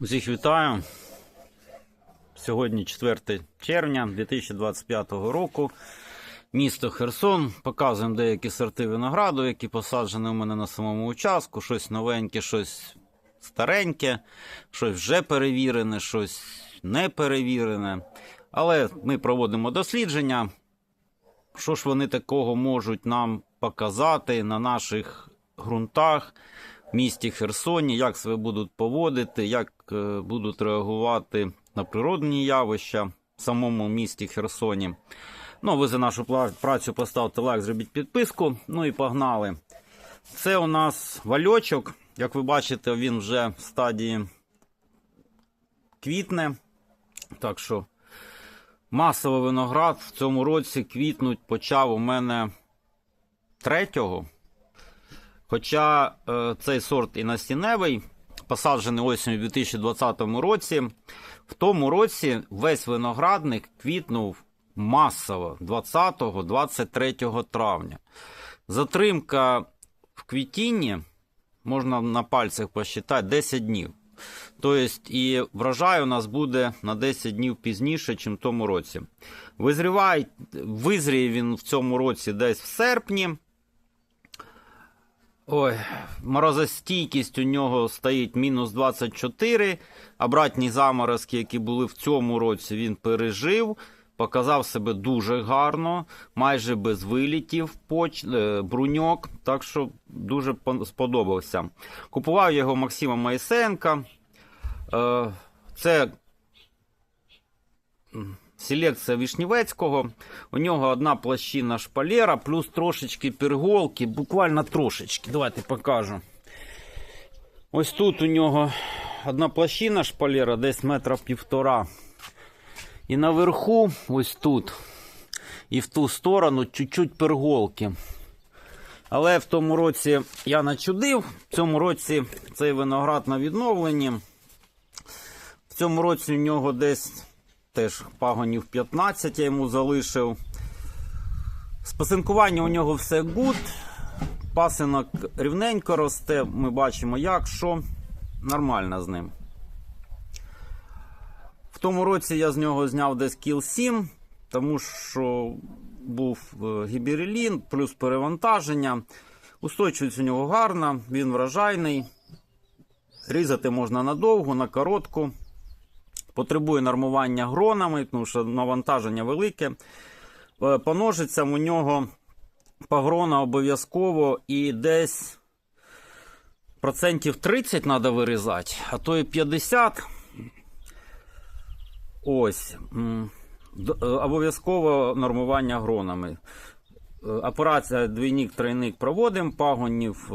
Усіх вітаю. Сьогодні 4 червня 2025 року. Місто Херсон. Показуємо деякі сорти винограду, які посаджені у мене на самому участку. Щось новеньке, щось стареньке, щось вже перевірене, щось не перевірене. Але ми проводимо дослідження. Що ж вони такого можуть нам показати на наших ґрунтах в місті Херсоні, як себе будуть поводити, як будуть реагувати на природні явища в самому місті Херсоні. Ну, ви за нашу працю поставте лайк, зробіть підписку. Ну і погнали. Це у нас вальочок. Як ви бачите, він вже в стадії квітне. Так що масово виноград в цьому році квітнуть почав у мене третього. Хоча е, цей сорт і настіневий, посаджений осінню у 2020 році, в тому році весь виноградник квітнув масово 20-23 травня. Затримка в квітінні можна на пальцях посчитати 10 днів. Тобто і врожай у нас буде на 10 днів пізніше, ніж в тому році. Визріває, визріє він в цьому році десь в серпні. Ой, морозостійкість у нього стоїть мінус 24. Обратні заморозки, які були в цьому році, він пережив. Показав себе дуже гарно, майже без вилітів, поч... е, бруньок, так що дуже сподобався. Купував його Максима Майсенка. Е, Це селекція Вишнівецького. У нього одна площина шпалера, плюс трошечки перголки, буквально трошечки. Давайте покажу. Ось тут у нього одна площина шпалера, десь метра півтора. І наверху, ось тут, і в ту сторону чуть-чуть перголки. Але в тому році я начудив, в цьому році цей виноград на відновленні. В цьому році у нього десь теж пагонів 15 я йому залишив. З пасинкування у нього все гуд. Пасинок рівненько росте. Ми бачимо, як, що. Нормально з ним. В тому році я з нього зняв десь кіл 7, тому що був е, гіберелін, плюс перевантаження. Устойчивість у нього гарна, він вражайний. Різати можна надовго, на коротку. Потребує нормування гронами, тому що навантаження велике. Е, По у нього погрона обов'язково і десь процентів 30 треба вирізати, а то і 50. Ось. Е, Обов'язково нормування гронами. Е, Операція двійник-тройник проводимо, пагонів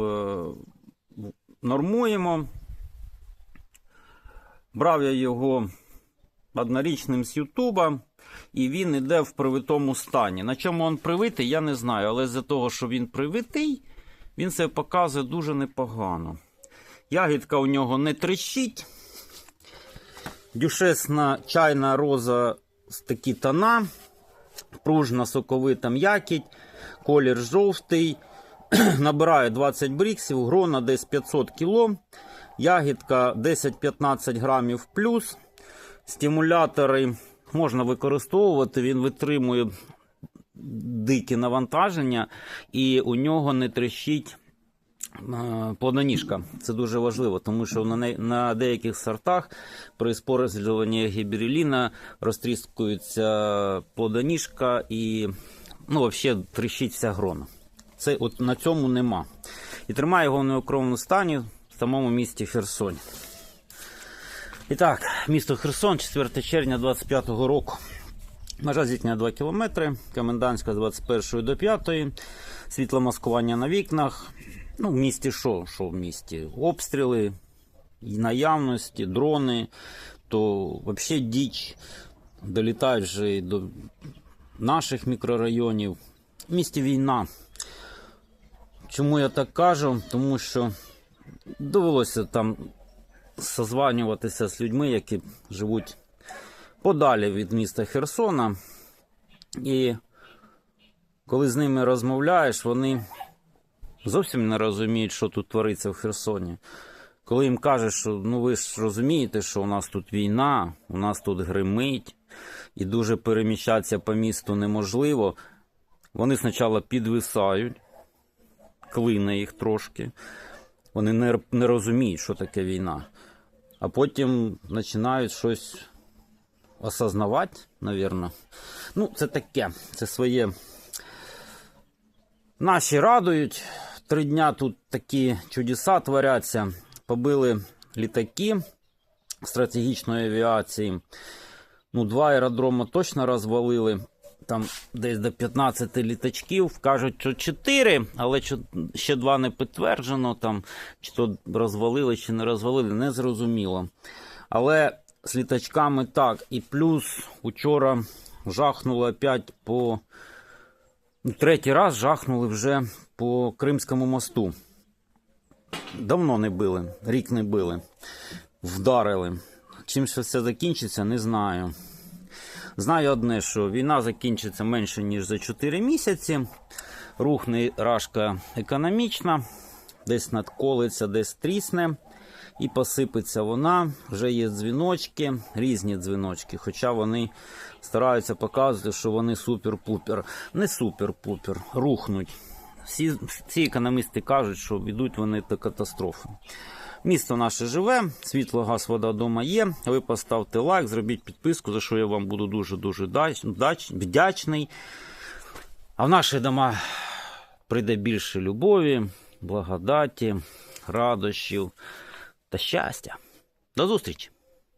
нормуємо. Брав я його однорічним з Ютуба, і він іде в привитому стані. На чому він привитий, я не знаю, але з-за того, що він привитий, він себе показує дуже непогано. Ягідка у нього не трещить. Дюшесна чайна роза з такі тона, пружна соковита м'якіть, колір жовтий. Набирає 20 бріксів, грона десь 500 кг, ягідка 10-15 грамів плюс. Стимулятори можна використовувати, він витримує дикі навантаження, і у нього не трещить е, плодоніжка. Це дуже важливо, тому що на, деяких сортах при споруджуванні гібереліна розтріскується плодоніжка і ну, взагалі тріщить вся грона. Це от на цьому нема. І тримає його в неокровному стані в самому місті Херсоні. І так, місто Херсон, 4 червня 25 року. Межа зіткнення 2 км, комендантська з 21 до 5, світломаскування на вікнах. Ну, в місті що? Що в місті? Обстріли, наявності, дрони, то взагалі діч долітають вже і до наших мікрорайонів. В місті війна. Чому я так кажу? Тому що довелося там созванюватися з людьми, які живуть подалі від міста Херсона. І коли з ними розмовляєш, вони зовсім не розуміють, що тут твориться в Херсоні. коли їм кажеш, що ну ви ж розумієте, що у нас тут війна, у нас тут гримить, і дуже переміщатися по місту неможливо, вони спочатку підвисають, клине їх трошки. Вони не, не розуміють, що таке війна. А потім починають щось осознавати, навірно. Ну, це таке, це своє. Наші радують. Три дня тут такі чудеса творяться. Побили літаки стратегічної авіації. Ну, два аеродроми точно розвалили. Там десь до 15 літачків. Кажуть, що 4, але ще два не підтверджено. Там, чи то розвалили, чи не розвалили, не зрозуміло. Але з літачками так. І плюс учора жахнуло опять по. Ну, Третій раз жахнули вже по Кримському мосту. Давно не били, рік не били. Вдарили. Чим ще все закінчиться, не знаю. Знаю одне, що війна закінчиться менше, ніж за 4 місяці. Рухне рашка економічна, десь надколиться, десь трісне. І посипеться вона. Вже є дзвіночки, різні дзвіночки. Хоча вони стараються показувати, що вони супер-пупер. Не супер-пупер, рухнуть. Всі, всі економісти кажуть, що йдуть вони до катастрофи. Місто наше живе, світло, газ, вода вдома є. Ви поставте лайк, зробіть підписку, за що я вам буду дуже-дуже вдячний. А в наші дома прийде більше любові, благодаті, радощів та щастя. До зустрічі!